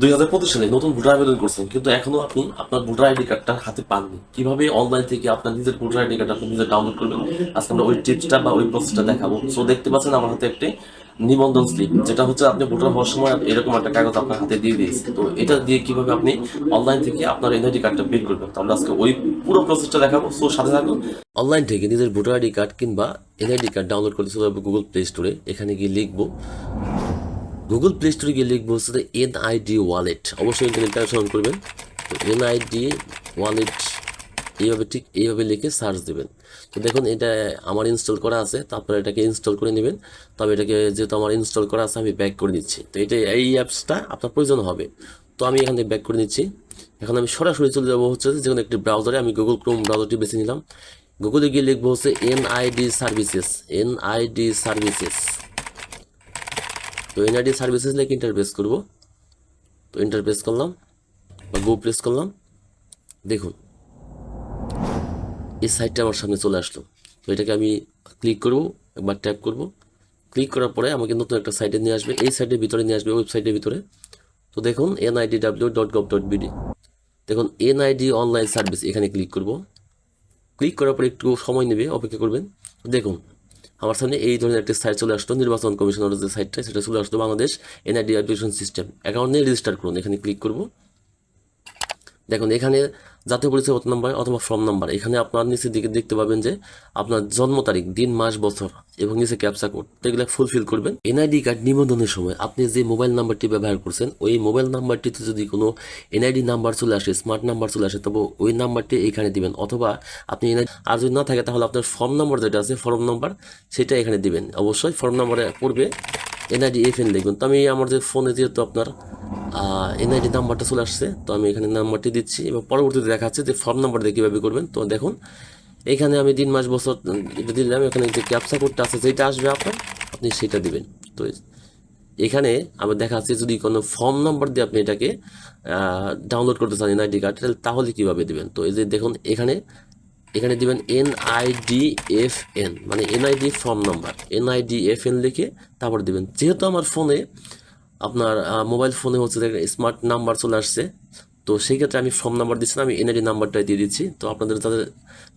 দুই হাজার পঁচিশ সালে নতুন ভোটার আবেদন করছেন, কিন্তু এখনও আপনি আপনার ভোটার আইডি কার্ডটা হাতে পাননি। কীভাবে অনলাইন থেকে আপনার নিজের ভোটার আইডি কার্ড আপনি নিজে ডাউনলোড করবেন? আজকে আমরা ওই টিপসটা বা ওই প্রসেসটা দেখাবো। সো দেখতে পাচ্ছেন আমার হাতে একটি নিবন্ধন স্লিপ যেটা হচ্ছে আপনি ভোটার হওয়ার সময় এরকম একটা কাগজ আপনার হাতে দিয়ে দিয়েছে। তো এটা দিয়ে কীভাবে আপনি অনলাইন থেকে আপনার এনআইডি কার্ডটা বের করবেন? তো আমরা আজকে ওই পুরো প্রসেসটা দেখাবো। সো সাথে থাকুন। অনলাইন থেকে নিজের ভোটার আইডি কার্ড কিংবা এনআইডি কার্ড ডাউনলোড করতে চলে গুগল প্লে স্টোরে এখানে গিয়ে লিখব গুগল প্লে স্টোরে গিয়ে লিখব হচ্ছে এনআইডি ওয়ালেট অবশ্যই ইন্টারনেটটা সংগ্রহ করবেন। তো এনআইডি ওয়ালেট এইভাবে ঠিক এইভাবে লিখে সার্চ দেবেন। তো দেখুন, এটা আমার ইনস্টল করা আছে, তারপরে এটাকে ইনস্টল করে নেবেন। তবে এটাকে যেহেতু আমার ইনস্টল করা আছে, আমি ব্যাক করে নিচ্ছি। তো এটা, এই অ্যাপসটা আপনার প্রয়োজন হবে। তো আমি এখান থেকে ব্যাক করে নিচ্ছি। এখন আমি সরাসরি চলে যাব হচ্ছে যে কোনো একটি ব্রাউজারে আমি গুগল ক্রোম ব্রাউজারটি বেছে নিলাম। গুগলে গিয়ে লিখব হচ্ছে এনআইডি সার্ভিসেস এনআইডি সার্ভিসেস তো এনআইডি সার্ভিসেস লিখে ইন্টারফেস করব। তো ইন্টারফেস করলাম, বা গো প্রেস করলাম। দেখুন, এই সাইটটা আমার সামনে চলে আসলো। তো এটাকে আমি ক্লিক করব, একবার ট্যাপ করব। ক্লিক করার পরে আমাকে নতুন একটা সাইটে নিয়ে আসবে। এই সাইটের ভিতরে নিয়ে আসবে ওয়েবসাইটের ভিতরে। তো দেখুন NID W dot gov dot BD দেখুন এনআইডি অনলাইন সার্ভিস এখানে ক্লিক করব। ক্লিক করার পরে একটু সময় নেবে, অপেক্ষা করবেন। দেখুন আমার সামনে এই ধরনের একটি সাইট চলে আসতো নির্বাচন কমিশনের যে সাইটটা সেটা চলে আসতো Bangladesh NID application system account নিয়ে রেজিস্টার করুন, এখানে ক্লিক করব। দেখুন, এখানে জাতীয় পরিচয় নাম্বার অথবা ফর্ম নাম্বার এখানে আপনার নিচের দিকে দেখতে পাবেন যে আপনার জন্ম তারিখ, দিন, মাস, বছর এবং নিচে ক্যাপসা কোড এগুলো ফুলফিল করবেন। এনআইডি কার্ড নিবন্ধনের সময় আপনি যে মোবাইল নাম্বারটি ব্যবহার করছেন, ওই মোবাইল নাম্বারটিতে যদি কোনো এনআইডি নাম্বার চলে আসে স্মার্ট নাম্বার চলে আসে, তবে ওই নাম্বারটি এখানে দিবেন। অথবা আপনি NID, আর যদি না থাকে তাহলে আপনার ফর্ম নাম্বার যেটা আছে ফর্ম নাম্বার সেটা এখানে দিবেন। অবশ্যই ফর্ম নাম্বারে পড়বে। এনআইডি এফ এন লিখবেন তো আমি আমার যে ফোনে যেহেতু আপনার এনআইডি নাম্বারটা চলে আসছে, তো আমি এখানে নাম্বারটি দিচ্ছি এবং পরবর্তীতে দেখাচ্ছে যে ফর্ম নাম্বার দিয়ে কীভাবে করবেন। তো দেখুন, এখানে আমি দিন, মাস, বছর এটা দিলাম, এখানে যে ক্যাপসা কোডটা আছে যেটা আসবে আপনার, আপনি সেটা দিবেন। তো এখানে আবার দেখা যাচ্ছে যদি কোনো ফর্ম নাম্বার দিয়ে আপনি এটাকে ডাউনলোড করতে চান এনআইডি কার্ড, তাহলে কীভাবে দেবেন? তো এই যে দেখুন, এখানে এখানে দিবেন এনআইডি এফ এন মানে NID form number NID F N লিখে তারপর দিবেন। যেহেতু আমার ফোনে আপনার মোবাইল ফোনে হচ্ছে স্মার্ট নাম্বার চলে আসছে। তো সেই ক্ষেত্রে আমি ফর্ম নাম্বার দিচ্ছি না, আমি এনআইডি নাম্বারটাই দিয়ে দিচ্ছি। তো আপনাদের তাদের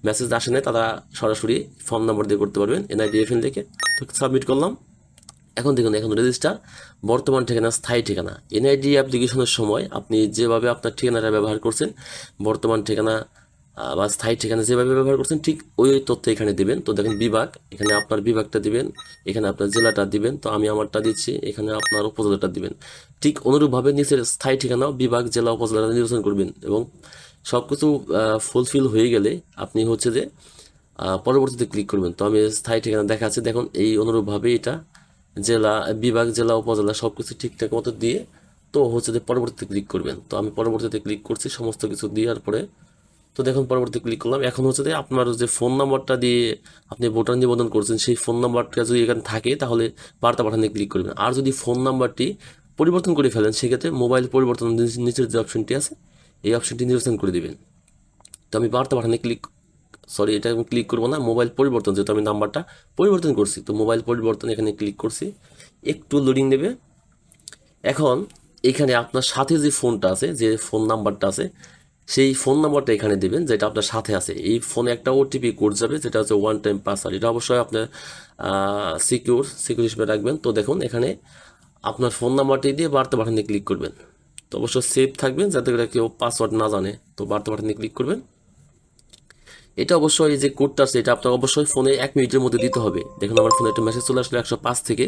মেসেজ আসে না তারা সরাসরি ফর্ম নাম্বার দিয়ে করতে পারবেন এনআইডি এফ এন লিখে তো সাবমিট করলাম। এখন দেখুন, এখন রেজিস্টার বর্তমান ঠিকানা স্থায়ী ঠিকানা। এনআইডি অ্যাপ্লিকেশনের সময় আপনি যেভাবে আপনার ঠিকানাটা ব্যবহার করছেন, বর্তমান ঠিকানা বা স্থায়ী ঠিকানা যেভাবে ব্যবহার করছেন, ঠিক ওই তথ্য এখানে দিবেন। তো দেখেন বিভাগ, এখানে আপনার বিভাগটা দিবেন, এখানে আপনার জেলাটা দিবেন, তো আমি আমারটা দিচ্ছি, এখানে আপনার উপজেলাটা দিবেন। ঠিক অনুরূপভাবে নিচের স্থায়ী ঠিকানাও বিভাগ, জেলা, উপজেলাটা নির্বাচন করবেন এবং সব কিছু ফুলফিল হয়ে গেলে আপনি হচ্ছে যে পরবর্তীতে ক্লিক করবেন। তো আমি স্থায়ী ঠিকানা দেখা আছে দেখুন, এই অনুরূপভাবে এটা জেলা, বিভাগ, জেলা, উপজেলা সব কিছু ঠিকঠাক মতো দিয়ে, তো হচ্ছে যে পরবর্তীতে ক্লিক করবেন। তো আমি পরবর্তীতে ক্লিক করছি, সমস্ত কিছু দেওয়ার পরে তো দেখুন, পরবর্তী ক্লিক করলাম। এখন হচ্ছে যে আপনার যে ফোন নাম্বারটা দিয়ে আপনি ভোটার নিবন্ধন করছেন, সেই ফোন নাম্বারটা যদি এখানে থাকে, তাহলে বার্তা পাঠানে ক্লিক করবেন। আর যদি ফোন নাম্বারটি পরিবর্তন করে ফেলেন, সেক্ষেত্রে মোবাইল পরিবর্তন নিচের যে অপশনটি আছে, এই অপশনটি নির্বাচন করে দিবেন। তো আমি বার্তা পাঠানে ক্লিক সরি এটা আমি ক্লিক করব না মোবাইল পরিবর্তন, যেহেতু আমি নাম্বারটা পরিবর্তন করছি, তো মোবাইল পরিবর্তন এখানে ক্লিক করছি। একটু লোডিং নেবে। এখন এখানে আপনার সাথে যে ফোনটা আছে, যে ফোন নাম্বারটা আছে সেই ফোন নাম্বারটা এখানে দেবেন, যেটা আপনার সাথে আছে। এই ফোনে একটা ওটিপি কোড যাবে, যেটা হচ্ছে ওয়ান টাইম পাসওয়ার্ড এটা অবশ্যই আপনার সিকিউর সিকিউর হিসেবে রাখবেন। তো দেখুন, এখানে আপনার ফোন নাম্বারটি দিয়ে বার্তা পাঠানে ক্লিক করবেন। তো অবশ্যই সেভ থাকবেন, যাতে করে কেউ পাসওয়ার্ড না জানে। তো বার্তা পাঠানে ক্লিক করবেন। এটা অবশ্যই যে কোডটা আছে, এটা আপনার অবশ্যই ফোনে এক মিনিটের মধ্যে দিতে হবে। দেখুন, আমার ফোনে একটা মেসেজ চলে আসলো একশো পাঁচ থেকে।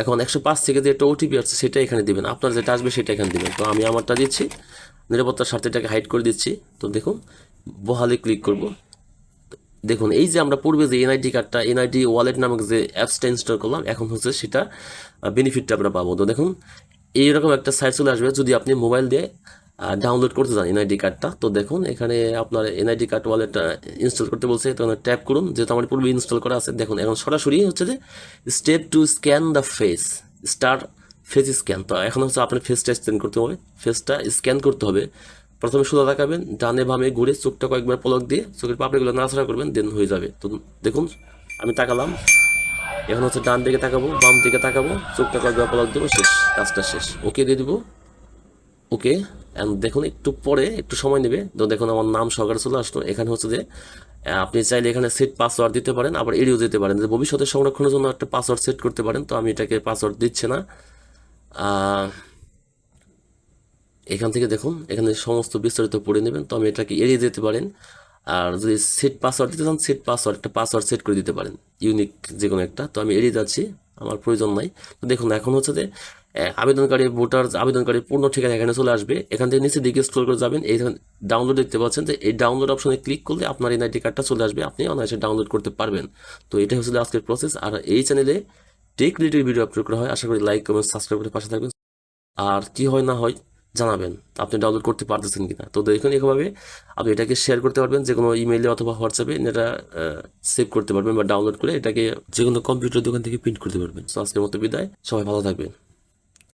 এখন একশো পাঁচ থেকে যে একটা ওটিপি আসছে, সেটা এখানে দেবেন। আপনার যেটা আসবে, সেটা এখানে দেবেন। তো আমি আমারটা দিচ্ছি। নিরাপত্তার স্বার্থে এটাকে হাইড করে দিচ্ছি। তো দেখুন, বহালে ক্লিক করব। দেখুন, এই যে আমরা পূর্বে যে এনআইডি কার্ডটা এনআইডি ওয়ালেট নামক যে অ্যাপসটা ইনস্টল করলাম, এখন হচ্ছে সেটা বেনিফিটটা আমরা পাবো। তো দেখুন, এইরকম একটা সাইট চলে আসবে যদি আপনি মোবাইল দিয়ে ডাউনলোড করতে চান এনআইডি কার্ডটা তো দেখুন, এখানে আপনার এনআইডি কার্ড ওয়ালেটটা ইনস্টল করতে বলছে, তো ট্যাপ করুন, যেহেতু আমার পূর্বে ইনস্টল করা আছে। দেখুন, এখন সরাসরি হচ্ছে যে step two scan the face start face scan তো এখন হচ্ছে আপনার ফেসটা স্ক্যান করতে হবে। ফেসটা স্ক্যান করতে হবে। প্রথমে সোজা তাকাবেন ডানে বামে ঘুরে চোখটা কয়েকবার পলক দিয়ে চোখের পাপড়িগুলো নাড়াচাড়া করবেন দেন হয়ে যাবে। তো দেখুন, আমি তাকালাম। এখন হচ্ছে ডান দিকে তাকাবো, বাম দিকে তাকাবো, চোখটা কয়েকবার পলক দেবো, শেষ, কাজটা শেষ। ওকে দিয়ে দিব। ওকে অ্যান্ড দেখুন, একটু পরে একটু সময় নেবে। তো দেখুন, আমার নাম সহকারে চলে আসলো। এখানে হচ্ছে যে আপনি চাইলে এখানে সেট পাসওয়ার্ড দিতে পারেন, আবার এড়িয়েও দিতে পারেন। যে ভবিষ্যতে সংরক্ষণের জন্য একটা পাসওয়ার্ড সেট করতে পারেন। তো আমি এটাকে পাসওয়ার্ড দিচ্ছি না। এখান থেকে দেখুন, এখানে সমস্ত বিস্তারিত পড়ে নেবেন। তো আমি এটাকে এড়িয়ে দিতে পারেন। আর যদি সেট পাসওয়ার্ড দিতে চান সেট পাসওয়ার্ড একটা পাসওয়ার্ড সেট করে দিতে পারেন। ইউনিক যে কোনো একটা। তো আমি এড়িয়ে যাচ্ছি, আমার প্রয়োজন নাই। তো দেখুন, এখন হচ্ছে যে আবেদনকারী ভোটার আবেদনকারী পূর্ণ ঠিকানা এখানে চলে আসবে। এখান থেকে নিচে দিকে স্ক্রল করে যাবেন। এই ডাউনলোড দেখতে পাচ্ছেন যে, এই ডাউনলোড অপশনে ক্লিক করলে আপনার এনআইডি কার্ডটা চলে আসবে। আপনি অনায়াসে ডাউনলোড করতে পারবেন। তো এটা হচ্ছে আজকের প্রসেস আর এই চ্যানেলে টেক রিলেটেড ভিডিও আপলোড করা হয়। আশা করি লাইক কমেন্ট সাবস্ক্রাইব করে পাশে থাকবেন। আর কি হয় না হয় জানাবেন। আপনি ডাউনলোড করতে পারতেছেন কিনা। তো দেখুন এভাবে আপনি এটাকে শেয়ার করতে পারবেন যে কোনো ইমেইলে অথবা হোয়াটসঅ্যাপে এটা সেভ করতে পারবেন বা ডাউনলোড করে এটাকে যে কোনো কম্পিউটার দোকান থেকে প্রিন্ট করতে পারবেন। তো আজকের মতো বিদায়। সবাই ভালো থাকবেন।